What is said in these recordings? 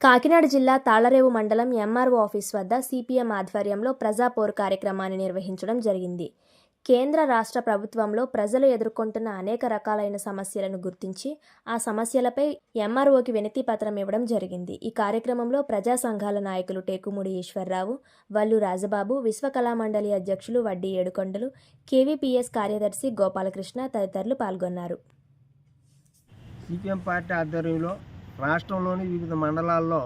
కాకినాడ జిల్లా తాళరేవు మండలం MRO office వద్ద సిపిఎం ఆధ్వర్యంలో ప్రజాపోరు కార్యక్రమాన్ని నిర్వహించడం జరిగింది. కేంద్ర రాష్ట్ర ప్రభుత్వంలో ప్రజలు ఎదుర్కొంటున్న అనేక రకాలైన సమస్యలను గుర్తించి ఆ సమస్యలపై ఎంఆర్ఓకి వినతి పత్రం ఇవ్వడం జరిగింది. ఈ కార్యక్రమంలో ప్రజా సంఘాల నాయకులు టేకుముడి ఈశ్వర్రావు వల్లు రాజబాబు విశ్వకళామండలి అధ్యక్షులు వడ్డీ ఏడుకొండలు కేవీపీఎస్ కార్యదర్శి గోపాలకృష్ణ తదితరులు పాల్గొన్నారు. సిపిఎం పార్టీ ఆధ్వర్యంలో రాష్ట్రంలోని వివిధ మండలాల్లో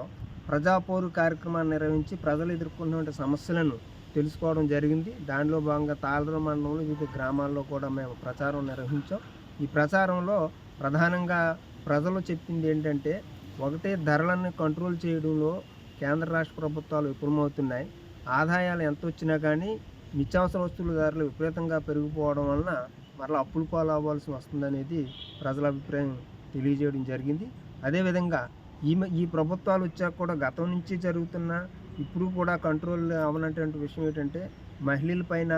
ప్రజాపోరు కార్యక్రమాన్ని నిర్వహించి ప్రజలు ఎదుర్కొన్నటువంటి సమస్యలను తెలుసుకోవడం జరిగింది. దానిలో భాగంగా తాళర మండలంలో వివిధ గ్రామాల్లో కూడా మేము ప్రచారం నిర్వహించాం. ఈ ప్రచారంలో ప్రధానంగా ప్రజలు చెప్పింది ఏంటంటే ఒకటే ధరలను కంట్రోల్ చేయడంలో కేంద్ర రాష్ట్ర ప్రభుత్వాలు విఫలమవుతున్నాయి. ఆదాయాలు ఎంత వచ్చినా కానీ నిత్యావసర వస్తువుల ధరలు విపరీతంగా పెరిగిపోవడం వలన మరలా అప్పులు పాలు అవ్వాల్సి వస్తుందనేది ప్రజల అభిప్రాయం తెలియజేయడం జరిగింది. అదేవిధంగా ఈ ఈ ప్రభుత్వాలు వచ్చాక కూడా గతం నుంచి జరుగుతున్న ఇప్పుడు కూడా కంట్రోల్ అవనటువంటి విషయం ఏంటంటే మహిళల పైన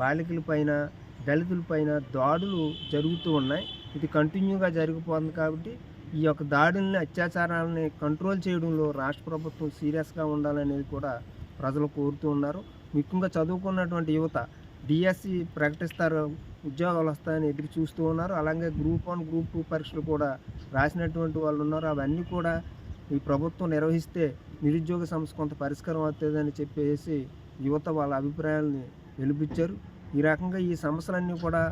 బాలికల పైన దళితుల పైన దాడులు జరుగుతూ ఉన్నాయి. ఇది కంటిన్యూగా జరిగిపోతుంది కాబట్టి ఈ యొక్క దాడుల్ని అత్యాచారాలని కంట్రోల్ చేయడంలో రాష్ట్ర ప్రభుత్వం సీరియస్గా ఉండాలనేది కూడా ప్రజలు కోరుతూ ఉన్నారు. ముఖ్యంగా చదువుకున్నటువంటి యువత డిఎస్సి ప్రకటిస్తారు ఉద్యోగాలు వస్తాయని ఎదురు చూస్తూ ఉన్నారు. అలాగే గ్రూప్ వన్ గ్రూప్ టూ పరీక్షలు కూడా రాసినటువంటి వాళ్ళు ఉన్నారు. అవన్నీ కూడా ఈ ప్రభుత్వం నిర్వహిస్తే నిరుద్యోగ సమస్య కొంత పరిష్కారం అవుతుందని చెప్పేసి యువత వాళ్ళ అభిప్రాయాలని వెలిపించారు ఈ రకంగా ఈ సమస్యలన్నీ కూడా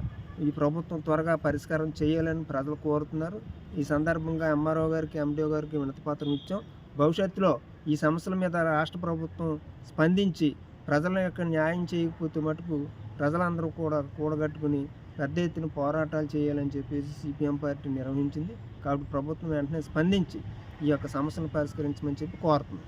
ఈ ప్రభుత్వం త్వరగా పరిష్కారం చేయాలని ప్రజలు కోరుతున్నారు. ఈ సందర్భంగా ఎంఆర్ఓ గారికి ఎండిఓ గారికి వినతిపత్రం ఇచ్చాం. భవిష్యత్తులో ఈ సమస్యల మీద రాష్ట్ర ప్రభుత్వం స్పందించి ప్రజల యొక్క న్యాయం చేయకపోతే మటుకు ప్రజలందరూ కూడా కూడగట్టుకుని పెద్ద ఎత్తున పోరాటాలు చేయాలని చెప్పేసి సిపిఎం పార్టీ నిర్వహించింది. కాబట్టి ప్రభుత్వం వెంటనే స్పందించి ఈ యొక్క సమస్యను పరిష్కరించమని చెప్పి కోరుతున్నాం.